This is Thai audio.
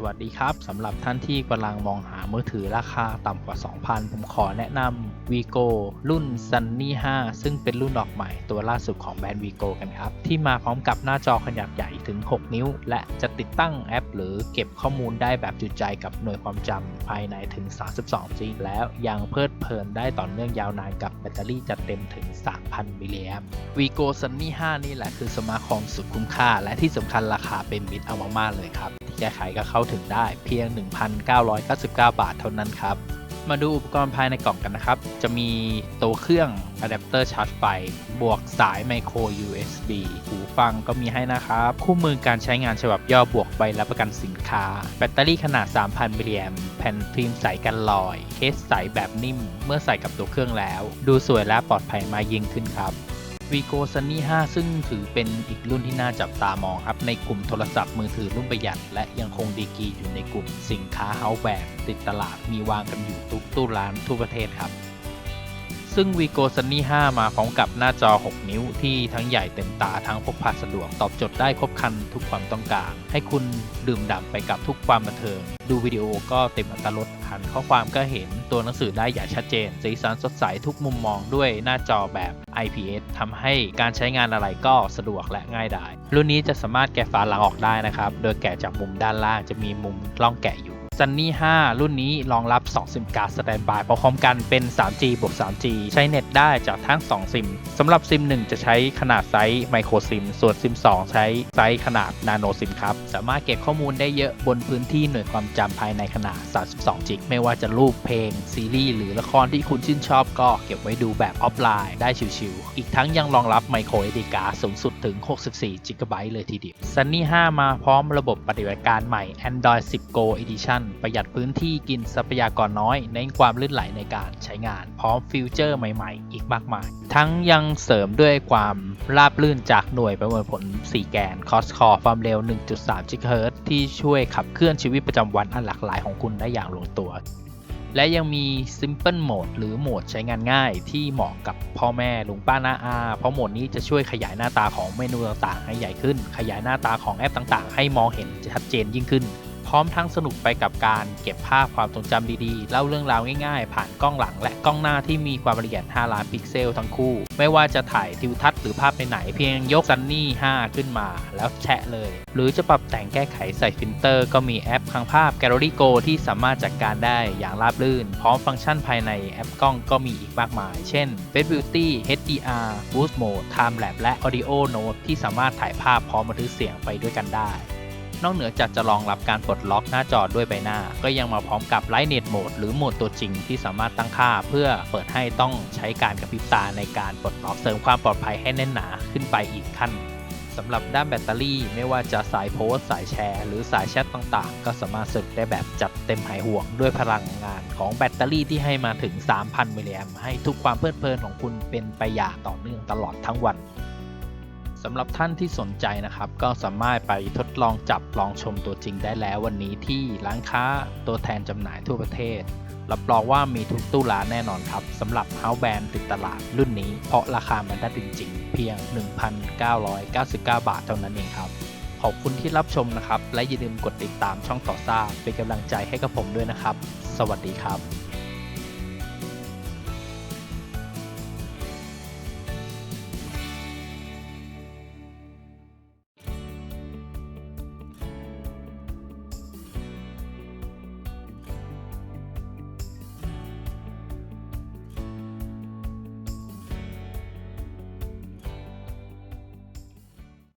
สวัสดีครับสำหรับท่านที่กำลังมองหามือถือราคาต่ำกว่า 2,000 ผมขอแนะนำ Vigo รุ่น Sunny 5 ซึ่งเป็นรุ่นออกใหม่ตัวล่าสุดของแบรนด์ Vigo กันครับ ที่มาพร้อมกับหน้าจอขนาดใหญ่ถึง 6 นิ้ว และจะติดตั้งแอป หรือเก็บข้อมูลได้แบบจุใจกับหน่วยความจำภายในถึง 32 g แล้วยังเพลิดเพลินได้ต่อเนื่องยาวนานกับแบตเตอรี่จัดเต็มถึง 3,000 มิลลิแอม Vigo Sunny 5 นี่แหละคือสมาร์ทคอมสุดคุ้มค่า และที่สำคัญราคาเป็นมิตรเอามากๆเลยครับ ที่จะขก็เข้าถึงได้เพียง 1,999 บาทเท่านั้นครับ มาดูอุปกรณ์ภายในกล่องกันนะครับ จะมีตัวเครื่องอะแดปเตอร์ชาร์จไฟ บวกสายไมโคร USB หูฟังก็มีให้นะครับ คู่มือการใช้งานฉบับย่อบวกใบรับประกันสินค้า แบตเตอรี่ขนาด 3,000มิลลิแอมแผ่นฟิล์มใสกันรอย เคสใสแบบนิ่ม เมื่อใส่กับตัวเครื่องแล้ว ดูสวยและปลอดภัยมากยิ่งขึ้นครับ วีโกซันนี่5ซึ่งถือเป็นอีกรุ่นที่น่าจับตามองครับ ในกลุ่มโทรศัพท์มือถือรุ่นประหยัด และยังคงดีกีอยู่ในกลุ่มสินค้าเฮาส์แบรนด์ติดตลาดมีวางกันอยู่ทุกตู้ร้านทั่วประเทศครับ ซึ่ง Vigo Sunny 5 มาพร้อมกับหน้าจอ 6 นิ้วที่ทั้งใหญ่เต็มตาทั้งพกพาสะดวก ตอบโจทย์ได้ครบครันทุกความต้องการ ให้คุณดื่มด่ำไปกับทุกความบันเทิง ดูวิดีโอก็เต็มอัตรสอ่านข้อความก็เห็นตัวหนังสือได้อย่างชัดเจน สีสันสดใสทุกมุมมองด้วยหน้าจอแบบ IPS ทำให้การใช้งานอะไรก็สะดวกและง่ายดายรุ่นนี้จะสามารถแกะฝาหลังออกได้นะครับ โดยแกะจากมุมด้านล่างจะมีมุมล่องแกะอยู่ Sunny 5รุ่นนี้รองรับ 2 ซิมการ์ดสแตนด์บายพร้อมกันเป็น 3G บวก 3G ใช้เน็ตได้จากทั้ง 2 ซิมสำหรับซิม 1 จะใช้ขนาดไซส์ไมโครซิม ส่วนซิม 2 ใช้ไซส์ขนาดนาโนซิมครับ สามารถเก็บข้อมูลได้เยอะบนพื้นที่หน่วยความจำภายในขนาด 32 จิก ไม่ว่าจะรูปเพลง ซีรีส์ หรือละครที่คุณชื่นชอบก็เก็บไว้ดูแบบออฟไลน์ได้ชิวๆ อีกทั้งยังรองรับไมโคร SD card สูงสุดถึง 64 จิกะไบต์เลยทีเดียว Sunny 5มาพร้อมระบบปฏิบัติการใหม่ Android 10 Go Edition ประหยัดพื้นที่กินทรัพยากรน้อย เน้นความลื่นไหลในการใช้งาน พร้อมฟิวเจอร์ใหม่ๆ อีกมากมาย ทั้งยังเสริมด้วยความราบลื่นจากหน่วยประมวลผล 4 แกนคอสคอความเร็ว 1.3 GHz ที่ช่วยขับเคลื่อนชีวิตประจำวันอันหลากหลายของคุณได้อย่างลงตัว และยังมี Simple Mode หรือโหมดใช้งานง่าย ที่เหมาะกับพ่อแม่ลุงป้าน้าอา เพราะโหมดนี้จะช่วยขยายหน้าตาของเมนูต่างๆ ให้ใหญ่ขึ้น ขยายหน้าตาของแอปต่างๆ ให้มองเห็นชัดเจนยิ่งขึ้น พร้อมทั้งสนุกไปกับการเก็บภาพความทรงจำดีๆ เล่าเรื่องราวง่ายๆ ผ่านกล้องหลังและกล้องหน้าที่มีความละเอียด 5 ล้านพิกเซลทั้งคู่ ไม่ว่าจะถ่ายทิวทัศน์หรือภาพไหนๆเพียงยกซันนี่ 5 ขึ้นมา แล้วแชะเลย หรือจะปรับแต่งแก้ไขใส่ฟิลเตอร์ ก็มีแอปพังภาพ Gallery Go ที่สามารถจัดการได้อย่างราบรื่น พร้อมฟังก์ชันภายในแอปกล้องก็มีอีกมากมาย เช่น Face Beauty HDR Boost Mode Time Lapse และ Audio Note ที่สามารถถ่ายภาพพร้อมบันทึกเสียงไปด้วยกันได้ นอกเหนือจากจะรองรับการปลดล็อกหน้าจอด้วยใบหน้า ก็ยังมาพร้อมกับ Light Net Mode หรือโหมดตัวจริงที่สามารถตั้งค่า เพื่อเปิดให้ต้องใช้การกระพริบตาในการปลดล็อกเสริมความปลอดภัยให้แน่นหนาขึ้นไปอีกขั้นสำหรับด้านแบตเตอรี่ไม่ว่าจะสายโพสสายแชร์ หรือสายแชทต่างๆ ก็สามารถสึกได้แบบจัดเต็มหายห่วง ด้วยพลังงานของแบตเตอรี่ที่ให้มาถึง 3,000 มิลลิแอมให้ทุกความเพลิดเพลินของคุณเป็นไปอย่างต่อเนื่องตลอดทั้งวัน สำหรับท่านที่สนใจนะครับ ก็สามารถไปทดลองจับลองชมตัวจริงได้แล้ววันนี้ที่ร้านค้าตัวแทนจำหน่ายทั่วประเทศ รับรองว่ามีทุกตู้ร้านแน่นอนครับสำหรับเฮาส์แบรนด์ติดตลาดรุ่นนี้ เพราะราคามันได้จริงๆ เพียง 1,999 บาทเท่านั้นเองครับ ขอบคุณที่รับชมนะครับ และอย่าลืมกดติดตามช่องต่อซ่าเป็นกำลังใจให้กับผมด้วยนะครับ สวัสดีครับ